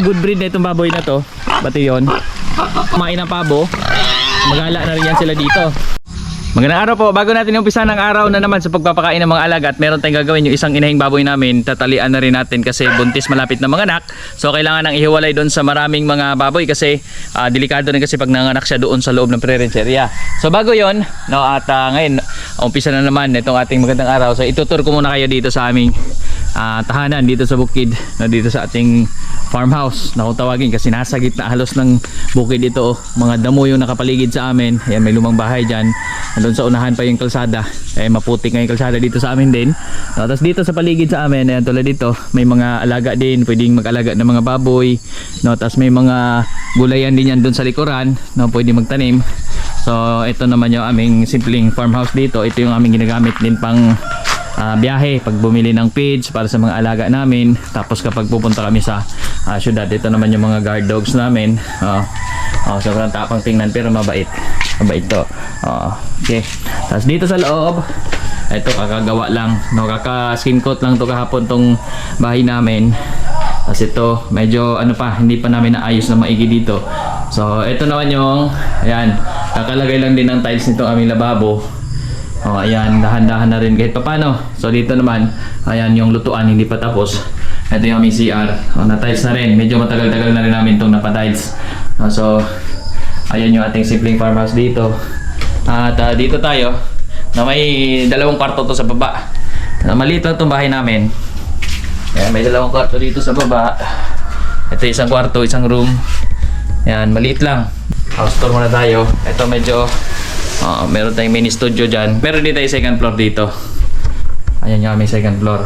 good breed na itong baboy na to. Pati yun. Kumain ng pabo. Magala na rin yan sila dito. Magandang araw po. Bago natin umpisa ng araw na naman sa pagpapakain ng mga alaga at meron tayong gagawin yung isang inahing baboy namin, tatalian na rin natin kasi buntis malapit na mga anak. So kailangan nang ihiwalay doon sa maraming mga baboy kasi ah, delikado rin kasi pag nanganak siya doon sa loob ng pre-rancheria. So bago yon, no, at ah, ngayon umpisa na naman itong ating magandang araw. So itutur ko muna kayo dito sa aming ah, tahanan dito sa bukid, no, dito sa ating farmhouse. Na kung tawagin kasi nasa gitna halos ng bukid ito oh. mga damo yung nakapaligid sa amin. Ayan may lumang bahay dyan. Doon sa unahan pa yung kalsada. Eh maputik nga yung kalsada dito sa amin din. No, tapos dito sa paligid sa amin ayan tulad dito may mga alaga din pwedeng mag-alaga ng mga baboy. No, tapos may mga gulayan din yan doon sa likuran no, pwede magtanim. So ito naman yung aming simpleng farmhouse dito. Ito yung aming ginagamit din pang ah, biyahe pag bumili ng feeds para sa mga alaga namin. Tapos kapag pupunta kami sa ah, syudad ito naman yung mga guard dogs namin. Oh, oh, sobrang tapang tingnan pero mabait. Mabait to. Oh, okay. Tapos dito sa loob ito kakagawa lang. No kaka skin coat lang to kahapon tong bahay namin. Tapos ito medyo ano pa hindi pa namin naayos na maigi dito. So ito naman yung ayan kakalagay lang din ng tiles nitong aming lababo Oh, ayan, dahan-dahan na rin kahit papano. So dito naman, ayan yung lutuan hindi pa tapos. Ito yung aming CR. Oh, na-tiles na rin. Medyo matagal-tagal na rin namin itong napatiles. Oh, so, ayan yung ating simpleng farmhouse dito. At ah, dito tayo, na may dalawang kwarto to sa baba. Na maliit lang itong bahay namin. Ayan, may dalawang kwarto dito sa baba. Ito isang kwarto, isang room. Ayan, maliit lang. House tour muna tayo. Ito medyo Oo, meron tayong mini studio dyan. Meron din tayo second floor dito. Ayan yung aming second floor.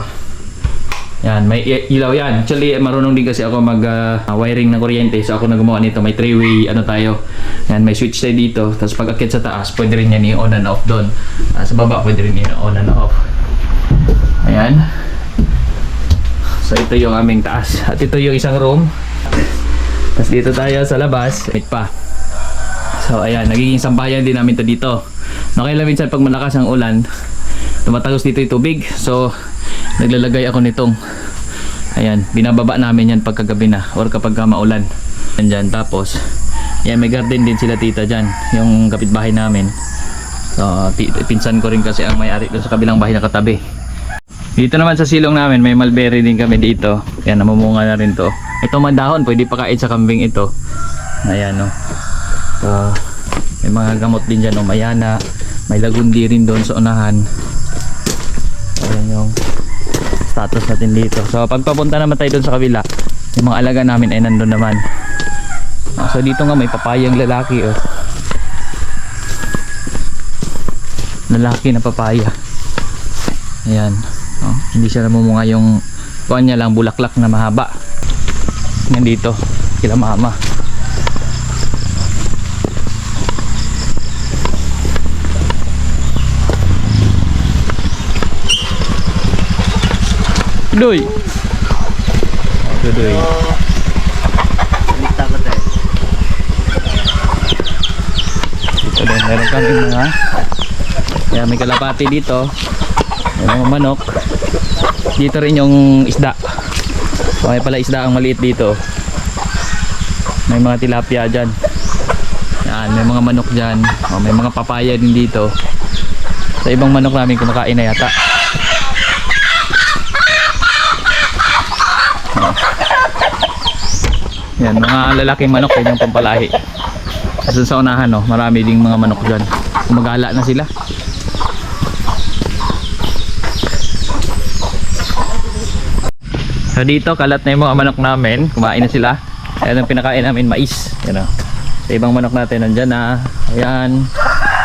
Yan, may ilaw yan. Actually, marunong din kasi ako mag ah, wiring ng kuryente. So ako na nito. May three-way ano tayo. Yan, may switch tayo dito. Tapos pag akit sa taas, pwede rin yan i-on and off doon. Ah, sa baba, pwede rin i-on and off. Ayan. So ito yung aming taas. At ito yung isang room. Tapos dito tayo sa labas. Wait pa. So ayan, nagiging sambayan din namin to dito. No, kaya minsan pag malakas ang ulan, tumatagos dito yung tubig. So naglalagay ako nitong ayan, binababa namin yan pagkagabi na or kapag ka maulan. Yan dyan. Tapos, yan may garden din sila tita dyan, yung kapitbahay namin. So, pinsan ko rin kasi ang may-ari doon sa kabilang bahay na katabi. Dito naman sa silong namin, may mulberry din kami dito. Yan, namumunga na rin to. Ito man dahon, pwede pa kain sa kambing ito. Ayan, no. So, may mga gamot din dyan, no. Mayana. May lagundi rin doon sa unahan. Ayan yung status natin dito. So, pag papunta naman tayo doon sa kabila, yung mga alaga namin ay nandun naman. Ah, So, dito nga may papayang lalaki, oh. Lalaki na papaya. Ayan. Oh, hindi siya namumunga yung kuhan niya lang bulaklak na mahaba. Nandito, kila mama. Doy. Ito doy. Ito din, meron kami mga Kaya may kalapati dito. May mga manok. Dito rin yung isda. So, may pala isda ang maliit dito. May mga tilapia dyan. Yan, may mga manok dyan. O, may mga papaya din dito. Sa ibang manok namin kumakain na yata. Yan, mga lalaking manok yan yung pampalahi. Kasi sa unahan, no, marami ding mga manok dyan. Kumagala na sila. So dito, kalat na yung mga manok namin. Kumain na sila. Ayan ang pinakain namin, mais. Yan o. Sa ibang manok natin, nandyan na. Ayan.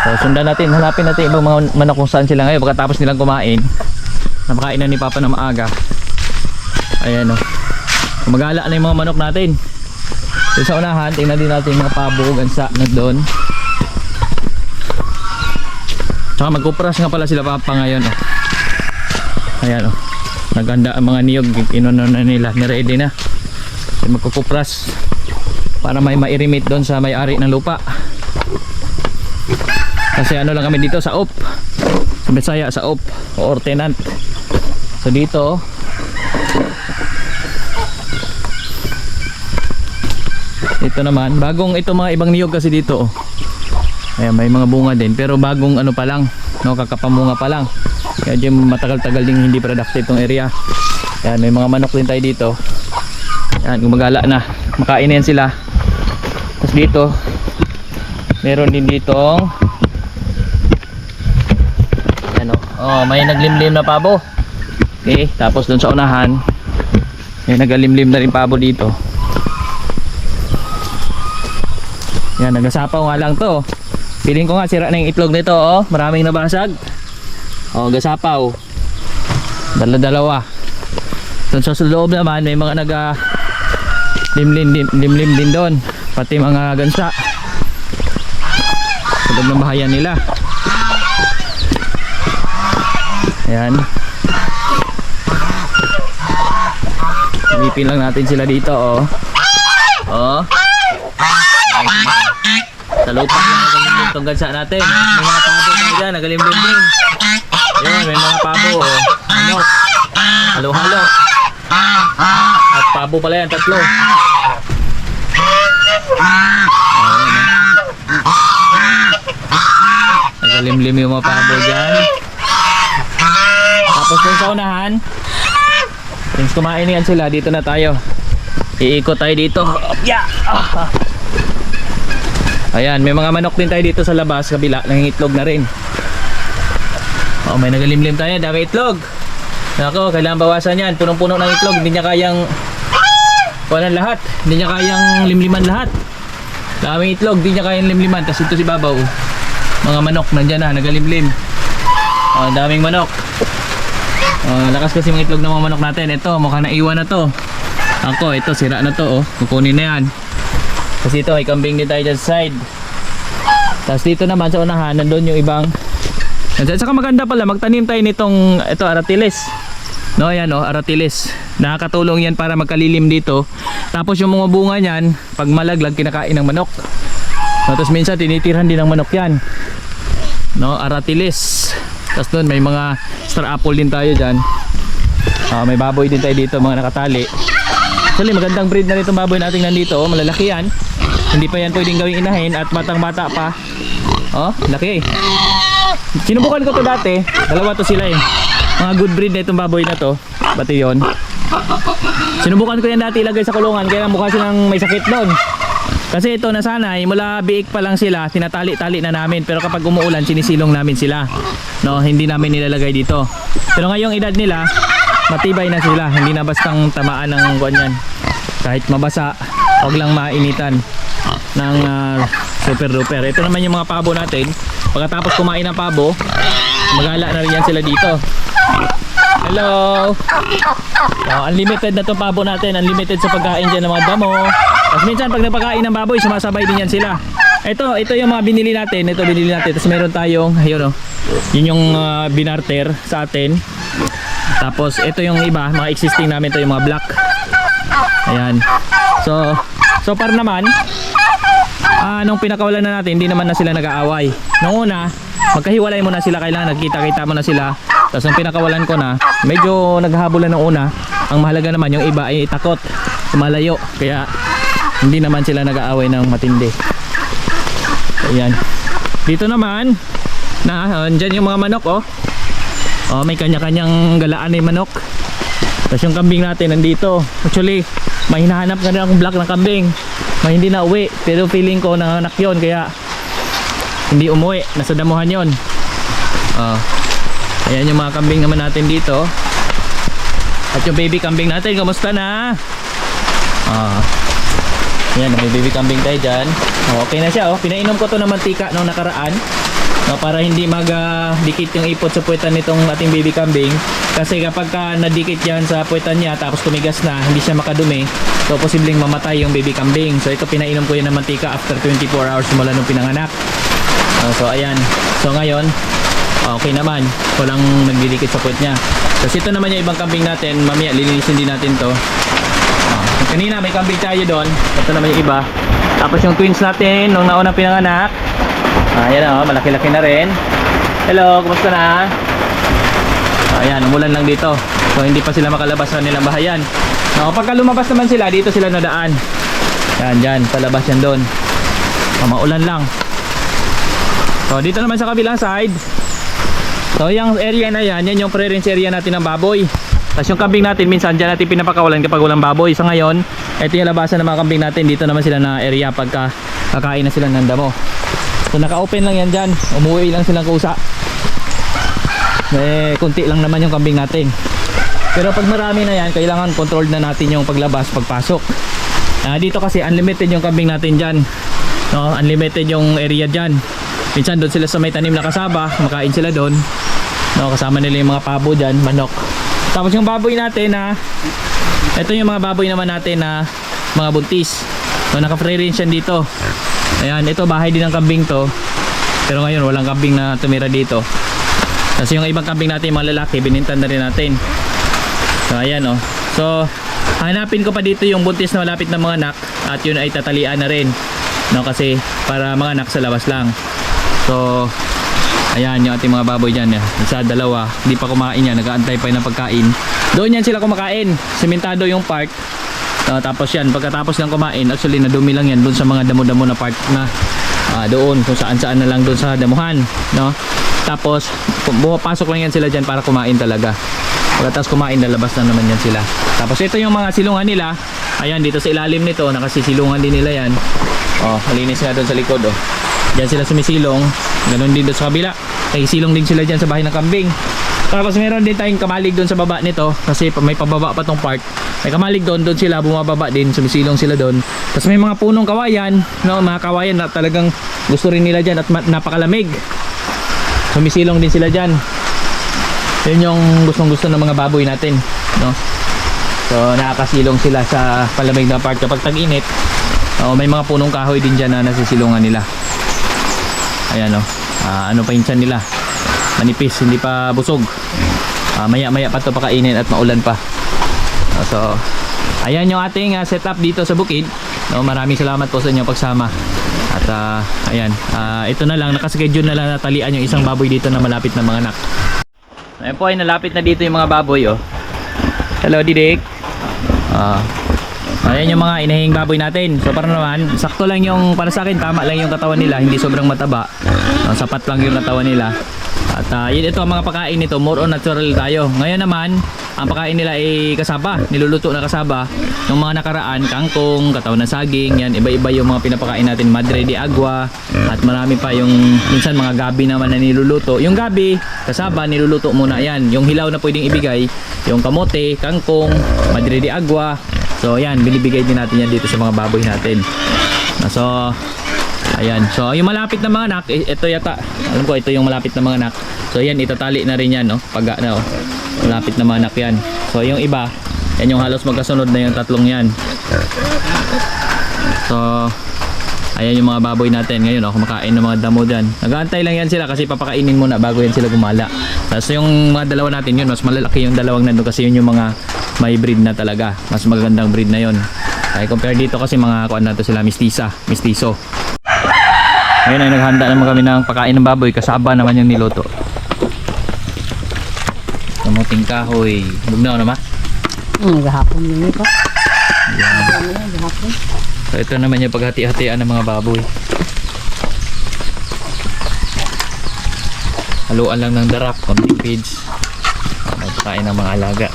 So sundan natin, hanapin natin ibang mga manok kung saan sila ngayon. Pagkatapos nilang kumain. Napakain na ni Papa na maaga. Ayan o. Kumagala na yung mga manok natin. So sa unahan, tingnan din natin yung mga pabo, gansa na doon. Tsaka magkupras nga pala sila papa ngayon. Oh. Ayan oh. Naganda ang mga niyog, inuno na nila, niready na. So, magkukupras para may mairimit doon sa may-ari ng lupa. Kasi ano lang kami dito sa OP. Sa Bisaya sa OP o tenant. So dito Ito naman, bagong ito mga ibang niyog kasi dito. Oh. Ayan, may mga bunga din. Pero bagong ano pa lang, no, kakapamunga pa lang. Kaya dyan matagal-tagal din hindi productive tong area. Ayan, may mga manok din tayo dito. Ayan, gumagala na. Makain yan sila. Tapos dito, meron din ditong ano, oh, may naglimlim na pabo. Okay, tapos dun sa unahan, may nagalimlim na rin pabo dito. Yan, nagasapaw nga lang to. Piling ko nga sira na yung itlog nito, oh. Maraming nabasag. Oh, gasapaw. Dala-dalawa. Doon sa loob naman, may mga naga limlim, lim, limlim din doon. Pati mga gansa. Sa loob ng bahayan nila. Ayan. Silipin lang natin sila dito, oh. Oh. Sa lupa lang nagalimlim itong gansa natin. May mga pabo tayo dyan, nagalimlim din. Ayan, may mga pabo, oh. Ano? Halo-halo. At pabo pala yan, tatlo. Nagalimlim yung mga pabo dyan. Tapos dun sa unahan, since kumain yan sila, dito na tayo. Iikot tayo dito. Yeah! Ah. Ayan, may mga manok din tayo dito sa labas, kabila, nangingitlog na rin. Oh, may nagalimlim tayo, dami itlog. Nako, kailangan bawasan yan. Punong-puno ng itlog, hindi niya kayang wala lahat. Hindi niya kayang limliman lahat. Daming itlog, hindi niya kayang limliman. Tapos ito si Babaw. Mga manok, nandyan na, nagalimlim. Oh, daming manok. Oh, lakas kasi mga itlog ng mga manok natin. Ito, mukhang naiwan na to. Ako, ito, sira na to. Oh. Kukunin na yan. Kasi ito, may kambing din tayo dyan sa side. Tapos dito naman sa unahan, nandun yung ibang at saka maganda pala, magtanim tayo nitong ito, aratiles. No, ayan oh, aratiles. Nakakatulong yan para magkalilim dito. Tapos yung mga bunga niyan, pag malaglag, kinakain ng manok. No, tapos minsan tinitirhan din ng manok yan. No, aratiles. Tapos doon may mga star apple din tayo dyan. Ah, may baboy din tayo dito, mga nakatali. Actually, magandang breed na nitong baboy natin nandito. Oh, malalaki yan. Hindi pa yan pwedeng gawing inahin at batang bata pa. Oh, laki. Sinubukan ko to dati. Dalawa to sila eh. Mga good breed na itong baboy na to. Pati yon. Sinubukan ko yan dati ilagay sa kulungan kaya mukha silang may sakit doon. Kasi ito nasanay, mula biik pa lang sila, tinatali-tali na namin. Pero kapag umuulan, sinisilong namin sila. No, hindi namin nilalagay dito. Pero ngayong edad nila, matibay na sila. Hindi na bastang tamaan ng ganyan. Kahit mabasa, wag lang mainitan ng ah, super duper. Ito naman yung mga pabo natin. Pagkatapos kumain ng pabo, magala na rin yan sila dito. Hello! Oh, unlimited na itong pabo natin. Unlimited sa pagkain dyan ng mga damo. Tapos minsan pag napakain ng baboy, sumasabay din yan sila. Ito, ito yung mga binili natin. Ito binili natin. Tapos meron tayong, ayun oh. Yun yung ah, binarter sa atin. Tapos ito yung iba, mga existing namin to yung mga black. Ayan. So, so far naman, ah nung pinakawalan na natin, hindi naman na sila nag-aaway. Nung una, magkahiwalay muna sila, kailangan nagkita-kita mo na sila. Tapos nung pinakawalan ko na, medyo naghahabulan ng una. Ang mahalaga naman, yung iba ay takot, lumalayo. Kaya, hindi naman sila nag-aaway ng matindi. Ayan. Dito naman, na, andyan yung mga manok, oh. Oh, may kanya-kanyang galaan na yung manok. Tapos yung kambing natin nandito. Actually, may hinahanap ka rin akong black na kambing. May hindi na uwi. Pero feeling ko nanganak yon kaya hindi umuwi. Nasa damuhan yon. Oh. Ayan yung mga kambing naman natin dito. At yung baby kambing natin, kamusta na? Ah. Yan, may baby kambing tayo dyan. Oh, okay na siya, oh. Pinainom ko to ng mantika nung nakaraan. No, para hindi magdikit yung ipot sa puwetan nitong ating baby kambing. Kasi kapag ka nadikit yan sa puwetan niya tapos tumigas na, hindi siya makadumi, so posibleng mamatay yung baby kambing. So ito pinainom ko yan ng mantika after 24 hours mula nung pinanganak. Oh, so ayan. So ngayon, okay naman. Walang nagdidikit sa puwet niya. Tapos ito naman yung ibang kambing natin. Mamaya lilinisin din natin to. Oh, kanina may kambing tayo doon. Ito naman yung iba. Tapos yung twins natin nung naunang pinanganak. Ayan o, malaki-laki na rin. Hello, kumusta na? Ayan, umulan lang dito. So hindi pa sila makalabas sa nilang bahayan. No, pagka lumabas naman sila, dito sila nadaan. Yan, dyan. Palabas yan doon. Oh, maulan lang. So, dito naman sa kabilang side. So, yung area na yan, yan yung pre-range area natin ng baboy. Tapos yung kambing natin, minsan dyan natin pinapakawalan kapag walang baboy. Sa ngayon, ito yung labasan ng mga kambing natin. Dito naman sila na area pagka kakain na sila ng damo. So, naka-open lang yan dyan. Umuwi lang silang kusa. Eh, kunti lang naman yung kambing natin. Pero pag marami na yan, kailangan control na natin yung paglabas, pagpasok. Ah, dito kasi unlimited yung kambing natin dyan. No, unlimited yung area dyan. Minsan doon sila sa may tanim na kasaba, makain sila doon. No, kasama nila yung mga pabo dyan, manok. Tapos yung baboy natin na ito yung mga baboy naman natin na mga buntis. So naka-free range yan dito. Ayan, ito bahay din ng kambing to. Pero ngayon walang kambing na tumira dito. Kasi yung ibang kambing natin, yung mga lalaki, binintan na rin natin. So ayan oh. So hanapin ko pa dito yung buntis na malapit na mga anak at yun ay tatalian na rin. No kasi para mga anak sa labas lang. So ayan yung ating mga baboy diyan, isa dalawa, hindi pa kumain yan, nag-aantay pa yan ng pagkain. Doon yan sila kumakain. Sementado yung park. No, tapos yan, pagkatapos ng kumain, actually nadumi lang yan doon sa mga damo-damo na park na ah, doon kung saan-saan na lang doon sa damuhan, no? Tapos pumapasok lang yan sila diyan para kumain talaga. Pagkatapos kumain, lalabas na naman yan sila. Tapos ito yung mga silungan nila. Ayan, dito sa ilalim nito, nakasisilungan din nila yan. Oh, malinis nga doon sa likod, oh. Diyan sila sumisilong. Ganon din doon sa kabila. Ay, silong din sila dyan sa bahay ng kambing. Tapos meron din tayong kamalig doon sa baba nito. Kasi may pababa pa tong park. May kamalig doon, doon sila bumababa din. Sumisilong sila doon. Tapos may mga punong kawayan. No, mga kawayan na talagang gusto rin nila dyan at napakalamig. Sumisilong din sila dyan. Yun yung gustong gusto ng mga baboy natin. No? So nakakasilong sila sa palamig na part kapag tag-init. Oh, may mga punong kahoy din dyan na nasisilungan nila. Ayan oh. Ah, ano pa yung nila? Manipis, hindi pa busog. Ah, maya maya pa to pakainin at maulan pa. Ah, so, ayan yung ating ah, setup dito sa bukid. No, maraming salamat po sa inyong pagsama. At ah, ayan, ah, ito na lang, nakaschedule na lang natalian yung isang baboy dito na malapit na mga anak. Ayan po ay nalapit na dito yung mga baboy oh. Hello Didik. Ah. ayan yung mga inahing baboy natin. So para naman, sakto lang yung para sa akin tama lang yung katawan nila, hindi sobrang mataba. Ah, sapat lang yung katawan nila. At ah, yun ito ang mga pagkain nito, more on natural tayo. Ngayon naman, ang pagkain nila ay kasaba, niluluto na kasaba. Yung mga nakaraan, kangkong, katawan ng saging, yan, iba-iba yung mga pinapakain natin, madre de agua, at marami pa yung minsan mga gabi naman na niluluto. Yung gabi, kasaba, niluluto muna yan. Yung hilaw na pwedeng ibigay, yung kamote, kangkong, madre de agua. So yan, binibigay din natin yan dito sa mga baboy natin. Ah, So, Ayan. So, yung malapit na mga anak, ito yata. Alam ko, ito yung malapit na mga anak. So, yan, itatali na rin yan, no? Pag, ano, malapit na mga anak yan. So, yung iba, yan yung halos magkasunod na yung tatlong yan. So, ayan yung mga baboy natin. Ngayon, oh, kumakain ng mga damo dyan. Nag-aantay lang yan sila kasi papakainin muna bago yan sila gumala. Tapos yung mga dalawa natin yun, mas malalaki yung dalawang nandun kasi yun yung mga may breed na talaga. Mas magandang breed na yun. Ay, compare dito kasi mga kuan na to sila mistisa, mistiso. Ngayon ay naghanda naman kami ng pagkain ng baboy kasaba naman yung niluto. Kamuting kahoy. Bugnaw naman. Hmm, gahapon yun ito. Ano yan, gahapon? So ito naman yung paghati-hatian ng mga baboy. Haluan lang ng darak, konting feeds. Pagkain ng mga alaga.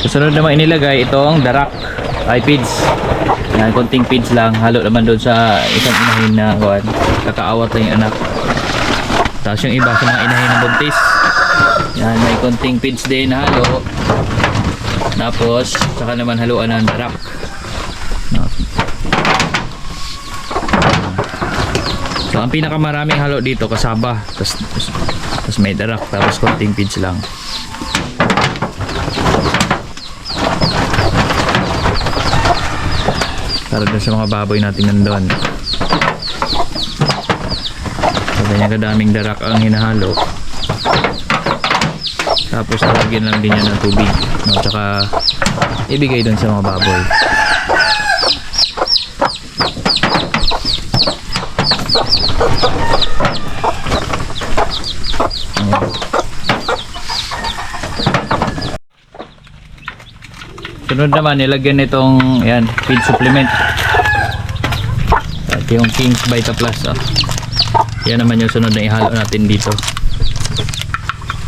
Susunod naman inilagay itong darak ay feeds. Yan, konting feeds lang. Halo naman doon sa isang inahin na kuwan. Kakaawat lang yung anak. Tapos yung iba sa mga inahin ng buntis. Yan, may konting feeds din na halo. Tapos, saka naman haluan ng darak. No. So, ang pinakamaraming halo dito, kasaba. Tapos, tapos may darak. Tapos, konting feeds lang. Para dun sa mga baboy natin nandun. So, ganyan kadaming darak ang hinahalo. Tapos lalagyan lang din yan ng tubig. No? Tsaka ibigay dun sa mga baboy. Sunod naman, nilagyan nitong yan, feed supplement. At yung King's Vita Plus. Oh. Yan naman yung sunod na ihalo natin dito.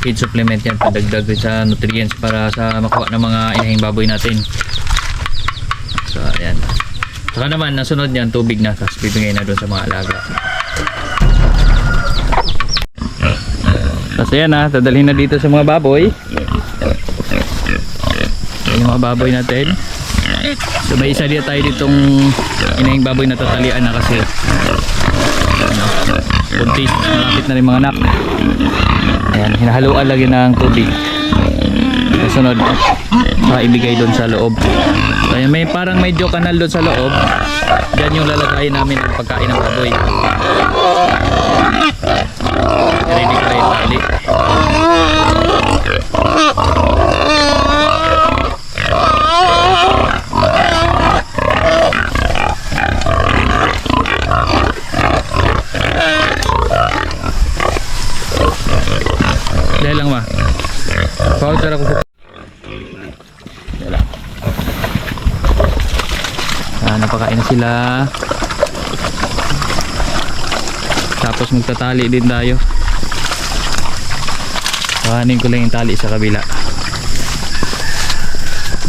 Feed supplement yan, padagdag sa nutrients para sa makuha ng mga inahing baboy natin. So, ayan. Saka naman, nasunod yan, tubig na, tapos bibigay na doon sa mga alaga. Tapos ayan na, dadalhin na dito sa mga baboy. Mga baboy natin. So may isa dito tayo ditong inahing baboy na tatalian na kasi buntis, malapit na rin mga anak. Ayan, hinahaluan lagi ng tubig. Saka ibigay doon sa loob. So, ayan, may parang medyo kanal doon sa loob. Diyan yung lalagayin namin ng pagkain ng baboy. Ready ko yung tali. Dahil lang ma. Powder ako sa... Dahil lang. Ah, napakain na sila. Tapos magtatali din tayo. Kahanin ko lang yung tali sa kabila.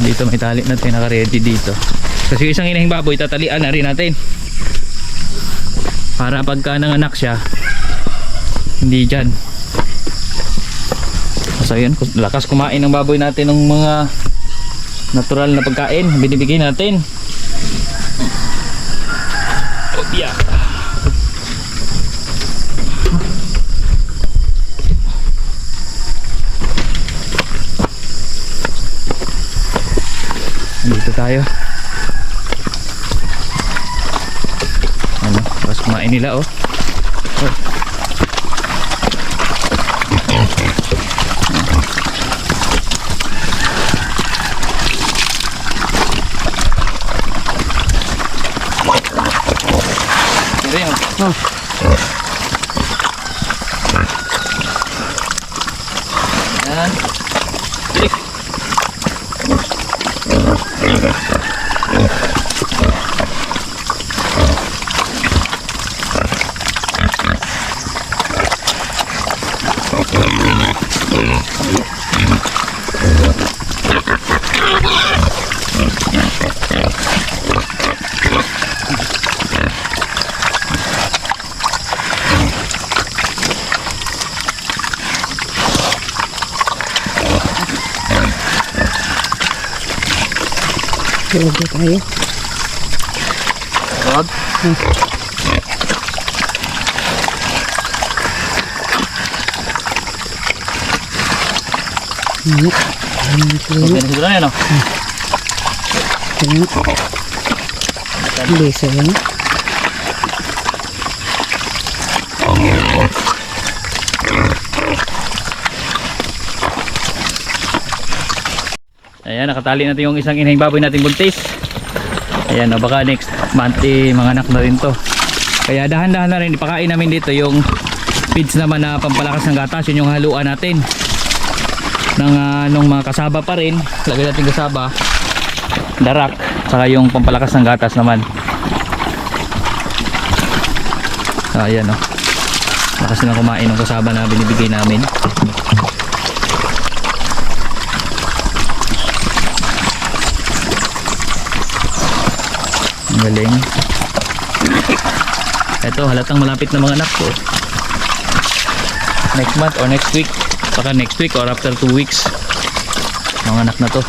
Dito may tali natin naka-ready dito. Kasi isang inahing baboy tatalian na rin natin. Para pagka nanganak siya, hindi dyan. So yun, lakas kumain ng baboy natin ng mga natural na pagkain binibigay natin. Tayo. Ano, tapos kumain nila oh. Ready tayo. Rod. Ano? Ano siguro? Na siguro na yan oh. Ano? Beso yan. Ayan, nakatali natin yung isang inahing baboy nating buntis. Ayan, o baka next month eh, mga anak na rin to. Kaya dahan-dahan na rin, ipakain namin dito yung feeds naman na pampalakas ng gatas. Yun yung haluan natin. Ng, ah, nung mga kasaba pa rin. Lagay natin kasaba. Darak. Saka yung pampalakas ng gatas naman. Ah, ayan o. Lakas na kumain ng kasaba na binibigay namin. Galing. Ito, halatang malapit na mga anak ko. Next month or next week. Baka next week or after 2 weeks. Mga anak na to.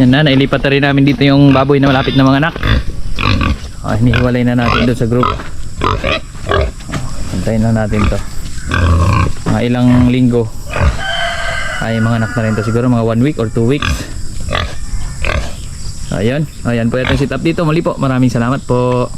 Yan na, nailipat na rin namin dito yung baboy na malapit na mga anak. Ah, hinihiwalay na natin doon sa group. Antayin na natin to. Mga ilang linggo. Ay, mga anak na rin to. Siguro mga 1 week or 2 weeks. Ayan. Ayan po yung setup dito. Muli po. Maraming salamat po.